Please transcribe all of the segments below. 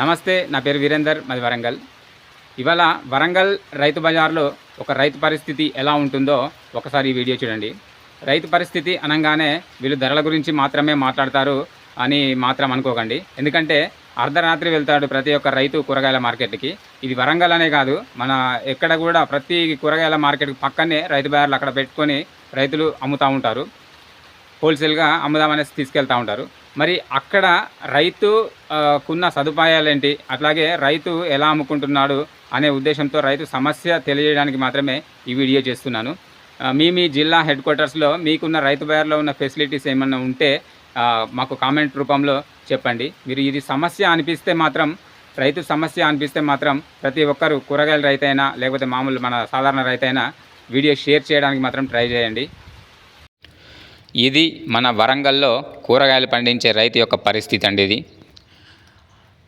నమస్తే నా పేరు వీరేందర్ మాది వరంగల్. ఇవాళ వరంగల్ రైతు బజార్లో ఒక రైతు పరిస్థితి ఎలా ఉంటుందో ఒకసారి ఈ వీడియో చూడండి. రైతు పరిస్థితి అనగానే వీళ్ళు ధరల గురించి మాత్రమే మాట్లాడతారు అని మాత్రం అనుకోకండి. ఎందుకంటే అర్ధరాత్రి వెళ్తాడు ప్రతి ఒక్క రైతు కూరగాయల మార్కెట్కి. ఇది వరంగల్ అనే కాదు మన ఎక్కడ కూడా ప్రతి కూరగాయల మార్కెట్కి పక్కనే రైతు బజార్లు అక్కడ పెట్టుకొని రైతులు అమ్ముతూ ఉంటారు. హోల్సేల్గా అమ్ముదామనేసి తీసుకెళ్తూ ఉంటారు. మరి అక్కడ రైతు కున్న సదుపాయాలేంటి? అట్లాగే రైతు ఎలా అమ్ముకుంటున్నాడు అనే ఉద్దేశంతో రైతు సమస్య తెలియజేయడానికి మాత్రమే ఈ వీడియో చేస్తున్నాను. మీ మీ జిల్లా హెడ్ క్వార్టర్స్లో మీకున్న రైతు బయర్లో ఉన్న ఫెసిలిటీస్ ఏమన్నా ఉంటే మాకు కామెంట్ రూపంలో చెప్పండి. మీరు ఇది సమస్య అనిపిస్తే మాత్రం రైతు సమస్య అనిపిస్తే మాత్రం ప్రతి ఒక్కరు కూరగాయల రైతైనా లేకపోతే మామూలు మన సాధారణ రైతైనా వీడియో షేర్ చేయడానికి మాత్రం ట్రై చేయండి. ఇది మన వరంగల్లో కూరగాయలు పండించే రైతు యొక్క పరిస్థితి అండి ఇది.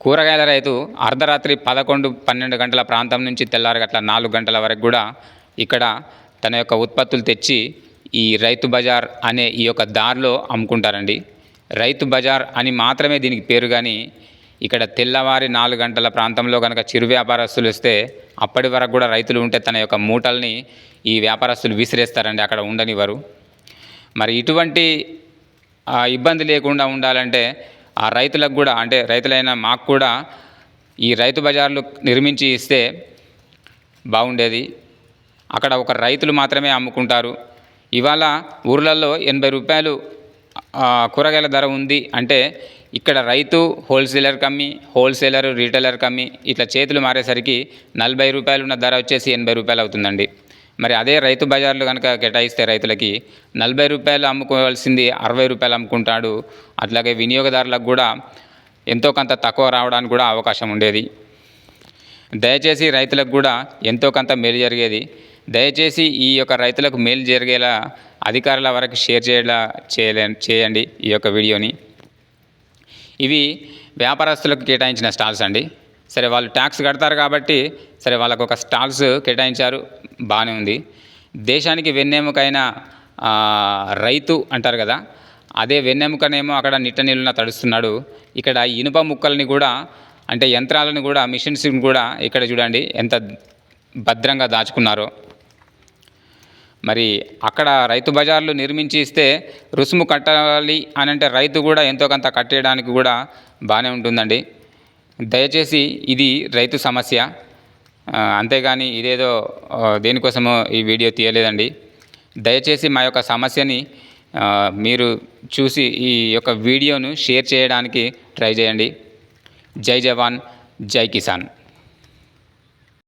కూరగాయల రైతు అర్ధరాత్రి పదకొండు పన్నెండు గంటల ప్రాంతం నుంచి తెల్లారి గట్ల నాలుగు గంటల వరకు కూడా ఇక్కడ తన యొక్క ఉత్పత్తులు తెచ్చి ఈ రైతు బజార్ అనే ఈ యొక్క దారిలో అమ్ముకుంటారండి. రైతు బజార్ అని మాత్రమే దీనికి పేరు కానీ ఇక్కడ తెల్లవారి నాలుగు గంటల ప్రాంతంలో కనుక చిరు వ్యాపారస్తులు వస్తే అప్పటి వరకు కూడా రైతులు ఉంటే తన యొక్క మూటల్ని ఈ వ్యాపారస్తులు విసిరేస్తారండి అక్కడ ఉండనివ్వరు. మరి ఇటువంటి ఇబ్బంది లేకుండా ఉండాలంటే ఆ రైతులకు కూడా అంటే రైతులైన మాకు కూడా ఈ రైతు బజార్లు నిర్మించి ఇస్తే బాగుండేది. అక్కడ ఒక రైతులు మాత్రమే అమ్ముకుంటారు. ఇవాళ ఊర్లలో ఎనభై రూపాయలు కూరగాయల ధర ఉంది అంటే ఇక్కడ రైతు హోల్సేలర్ కమ్మి హోల్సేలర్ రీటైలర్ కమ్మి ఇట్లా చేతులు మారేసరికి నలభై రూపాయలు ఉన్న ధర వచ్చేసి ఎనభై రూపాయలు అవుతుందండి. మరి అదే రైతు బజార్లు కనుక కేటాయిస్తే రైతులకి నలభై రూపాయలు అమ్ముకోవాల్సింది అరవై రూపాయలు అమ్ముకుంటాడు. అట్లాగే వినియోగదారులకు కూడా ఎంతో కొంత తక్కువ రావడానికి కూడా అవకాశం ఉండేది. దయచేసి రైతులకు కూడా ఎంతో కొంత మేలు జరిగేది. దయచేసి ఈ యొక్క రైతులకు మేలు జరిగేలా అధికారుల వరకు షేర్ చేయలా చేయలే చేయండి ఈ యొక్క వీడియోని. ఇవి వ్యాపారస్తులకు కేటాయించిన స్టాల్స్ అండి. సరే వాళ్ళు ట్యాక్స్ కడతారు కాబట్టి సరే వాళ్ళకు ఒక స్టాల్స్ కేటాయించారు. బాగానే ఉంది. దేశానికి వెన్నెముకైన రైతు అంటారు కదా అదే వెన్నెముకనేమో అక్కడ నిట్ట నీళ్ళున తడుస్తున్నాడు. ఇక్కడ ఇనుప ముక్కల్ని కూడా అంటే యంత్రాలను కూడా మిషన్స్ని కూడా ఇక్కడ చూడండి ఎంత భద్రంగా దాచుకున్నారో. మరి అక్కడ రైతు బజార్లు నిర్మించి ఇస్తే రుసుము కట్టాలి అని అంటే రైతు కూడా ఎంతో కొంత కట్టేయడానికి కూడా బాగానే ఉంటుందండి. దయచేసి ఇది రైతు సమస్య. అంతేగాని ఇదేదో దేనికోసమో ఈ వీడియో తీయలేదండి. దయచేసి మా యొక్క సమస్యని మీరు చూసి ఈ యొక్క వీడియోను షేర్ చేయడానికి ట్రై చేయండి. జై జవాన్ జై కిసాన్.